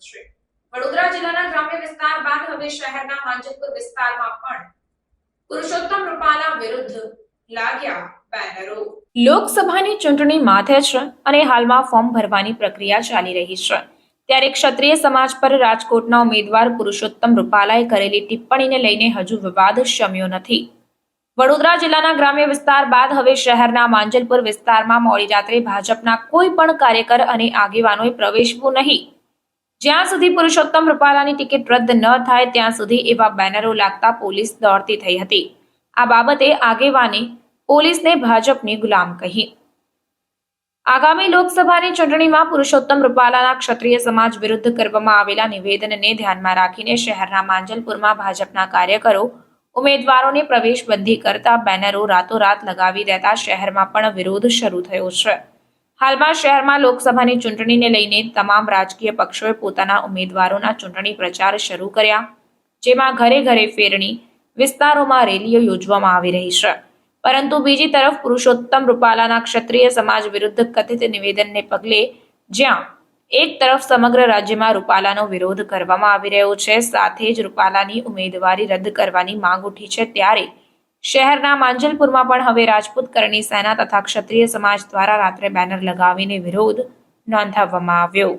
છે. વડોદરા જિલ્લાના ગ્રામ્ય વિસ્તાર બાદ હવે શહેરના માંજલપુર વિસ્તારમાં પણ પુરુષોત્તમ રૂપાલા વિરુદ્ધ લાગ્યા બેનરો. લોકસભાની ચૂંટણી માથે છે અને હાલમાં ફોર્મ ભરવાની પ્રક્રિયા ચાલી રહી છે. ત્યારે ક્ષત્રિય સમાજ પર રાજકોટના ઉમેદવાર પુરુષોત્તમ રૂપાલાએ કરેલી ટિપ્પણીને લઈને હજુ વિવાદ શમ્યો નથી. વડોદરા જિલ્લાના ગ્રામ્ય વિસ્તાર બાદ હવે શહેરના માંજલપુર વિસ્તારમાં મોડી રાત્રે ભાજપના કોઈ પણ કાર્યકર અને આગેવાનોએ પ્રવેશવું નહીં. જ્યાં સુધી પુરુષોત્તમ રૂપાલાની ટિકિટ રદ ન થાય, ત્યાં સુધી એવા બેનરો લાગતા પોલીસ દોડતી થઈ હતી. આ બાબતે આગેવાને પોલીસને ભાજપની ગુલામ કહી. આગામી લોકસભાની ચૂંટણીમાં પુરુષોત્તમ રૂપાલાના ક્ષત્રિય સમાજ વિરુદ્ધ કરવામાં આવેલા નિવેદનને ધ્યાનમાં રાખીને શહેરના માંજલપુરમાં ભાજપના કાર્યકરો ઉમેદવારોને પ્રવેશબંધી કરતા બેનરો રાતોરાત લગાવી દેતા શહેરમાં પણ વિરોધ શરૂ થયો છે. હાલમાં શહેરમાં લોકસભાની ચૂંટણીને લઈને તમામ રાજકીય પક્ષોએ પોતાના ઉમેદવારોના ચૂંટણી પ્રચાર શરૂ કર્યા, જેમાં ઘરે ઘરે ફેરણી વિસ્તારોમાં રેલીઓ યોજવામાં આવી રહી છે. પરંતુ બીજી તરફ પુરુષોત્તમ રૂપાલાના ક્ષત્રિય સમાજ વિરુદ્ધ કથિત નિવેદનને પગલે જ્યાં એક તરફ સમગ્ર રાજ્યમાં રૂપાલાનો વિરોધ કરવામાં આવી રહ્યો છે, સાથે જ રૂપાલાની ઉમેદવારી રદ કરવાની માંગ ઉઠી છે ત્યારે શહેરના માંજલપુરમાં પણ હવે રાજપૂત કરણી સેના તથા ક્ષત્રિય સમાજ દ્વારા રાત્રે બેનર લગાવીને વિરોધ નોંધાવવામાં આવ્યો.